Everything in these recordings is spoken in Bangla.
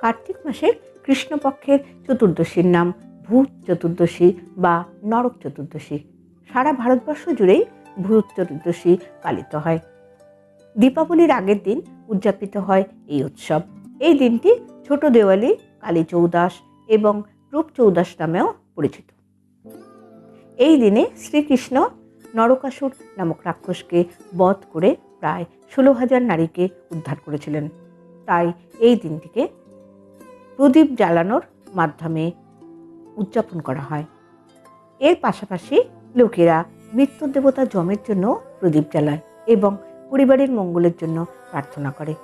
কার্তিক মাসের কৃষ্ণপক্ষের চতুর্দশীর নাম ভূত চতুর্দশী বা নরক চতুর্দশী। সারা ভারতবর্ষ জুড়েই ভূত চতুর্দশী পালিত হয়। দীপাবলির আগের দিন উদযাপিত হয় এই উৎসব। এই দিনটি ছোট দেওয়ালি, কালী চৌদাস এবং রূপ চৌদাস নামেও পরিচিত। এই দিনে শ্রীকৃষ্ণ নরকাসুর নামক রাক্ষসকে বধ করে প্রায় ষোলো হাজার নারীকে উদ্ধার করেছিলেন। তাই এই দিনটিকে প্রদীপ জ্বালানোর মাধ্যমে উদযাপন করা হয়। এর পাশাপাশি লোকেরা মৃত্যু দেবতা যমের জন্য প্রদীপ জ্বালায় এবং পরিবারের মঙ্গলের জন্য প্রার্থনা করে।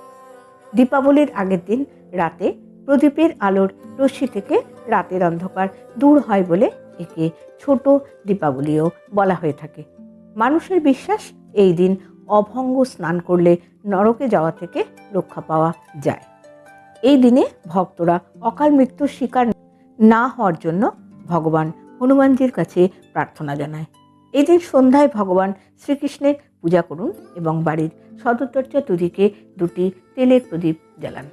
দীপাবলির আগের দিন রাতে প্রদীপের আলোর রশ্মি থেকে রাতের অন্ধকার দূর হয় বলে একে ছোট দীপাবলিও বলা হয়ে থাকে। মানুষের বিশ্বাস এই দিন অভঙ্গ স্নান করলে নরকে যাওয়া থেকে রক্ষা পাওয়া যায়। এই দিনে ভক্তরা অকাল মৃত্যুর শিকার না হওয়ার জন্য ভগবান হনুমানজির কাছে প্রার্থনা জানায়। এই দিন সন্ধ্যায় ভগবান শ্রীকৃষ্ণের পূজা করুন এবং বাড়ির সদরদরজা দুদিকে দুটি তেলের প্রদীপ জ্বালান।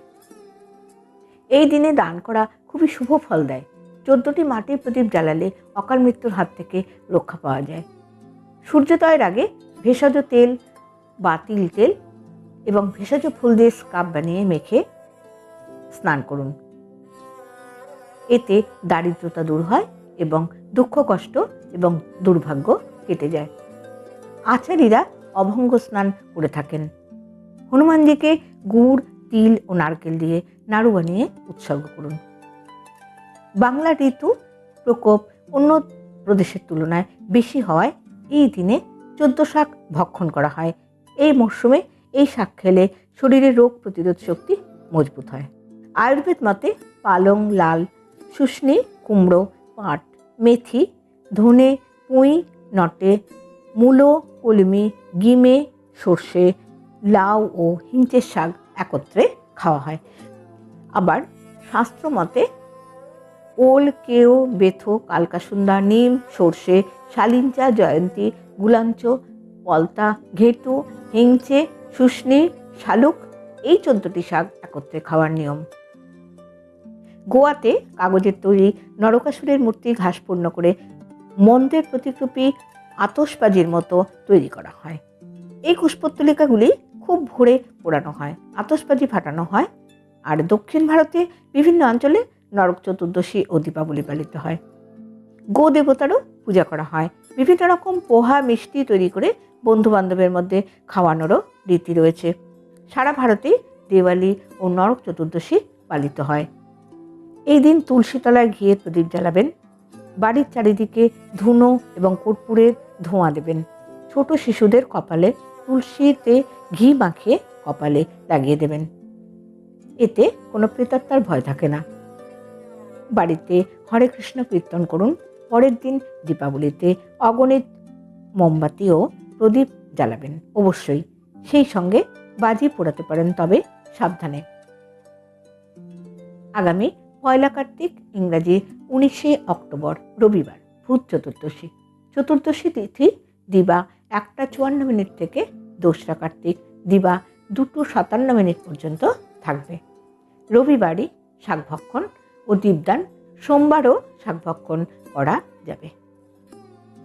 এই দিনে দান করা খুবই শুভ ফল দেয়। চোদ্দটি মাটির প্রদীপ জ্বালালে অকাল মৃত্যুর হাত থেকে রক্ষা পাওয়া যায়। সূর্যোদয়ের আগে ভেষজ তেল বা তিল তেল এবং ভেষজ ফুল দিয়ে স্কাপ বানিয়ে মেখে স্নান করুন। এতে দারিদ্রতা দূর হয় এবং দুঃখ, কষ্ট এবং দুর্ভাগ্য কেটে যায়। আচারীরা অভঙ্গ স্নান করে থাকেন। হনুমানজিকে গুড়, তিল ও নারকেল দিয়ে নাড়ু বানিয়ে উৎসর্গ করুন। বাংলা ঋতু প্রকোপ অন্য প্রদেশের তুলনায় বেশি হওয়ায় এই দিনে চোদ্দ শাক ভক্ষণ করা হয়। এই মরশুমে এই শাক খেলে শরীরের রোগ প্রতিরোধ শক্তি মজবুত হয়। আয়ুর্বেদ মতে পালং লাল, শুষ্নি, কুমড়ো, পাট, মেথি, ধনে, পুঁই, নটে, মূলো, কলমি, গিমে, সর্ষে, লাউ ও হিঞ্চের শাক একত্রে খাওয়া হয়। আবার শাস্ত্র মতে ওল কেও বেথো কালকাসুন্দা নিম, সর্ষে শালিঞ্চা জয়ন্তী, গুলাঞ্চ, পলতা, ঘেটু, হিংচে, শুষ্নি, শালুক, এই চোদ্দটি শাক একত্রে খাওয়ার নিয়ম। গোয়াতে কাগজের তৈরি নরকাসুরের মূর্তি ঘাসপূর্ণ করে মন্দের প্রতিকৃতি আতসবাজির মতো তৈরি করা হয়। এই কুশপুত্তলিকাগুলি খুব ভোরে পোড়ানো হয় আতসবাজি ফাটানো হয় আর দক্ষিণ ভারতে বিভিন্ন অঞ্চলে নরক চতুর্দশী ও দীপাবলি পালিত হয়। গো দেবতারও পূজা করা হয়। বিভিন্ন রকম পোহা, মিষ্টি তৈরি করে বন্ধু বান্ধবের মধ্যে খাওয়ানোরও রীতি রয়েছে। সারা ভারতে দেওয়ালি ও নরক চতুর্দশী পালিত হয়। এই দিন তুলসীতলায় ঘিয়ের প্রদীপ জ্বালাবেন। বাড়ির চারিদিকে ধুনো এবং কর্পূরের ধোঁয়া দেবেন। ছোট শিশুদের কপালে তুলসীতে ঘি মাখিয়ে কপালে লাগিয়ে দেবেন। এতে কোনো প্রেতাত্মার ভয় থাকে না। বাড়িতে হরে কৃষ্ণ কীর্তন করুন। পরের দিন দীপাবলিতে অগণিত মোমবাতি ও প্রদীপ জ্বালাবেন। অবশ্যই সেই সঙ্গে বাজি পোড়াতে পারেন তবে সাবধানে। আগামী পয়লা কার্তিক, ইংরাজি উনিশে অক্টোবর, রবিবার, ভূত চতুর্দশী। চতুর্দশী তিথি, দিবা একটা চুয়ান্ন মিনিট থেকে দোসরা কার্তিক, দিবা দুটো সাতান্ন মিনিট পর্যন্ত থাকবে। রবিবারই শাকভক্ষণ ও দীপদান, সোমবারও শাকভক্ষণ করা যাবে।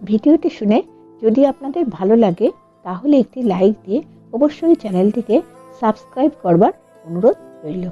ভিডিওটি শুনে যদি আপনাদের ভালো লাগে, তাহলে একটি লাইক দিয়ে অবশ্যই চ্যানেলটিকে সাবস্ক্রাইব করবার অনুরোধ রইল।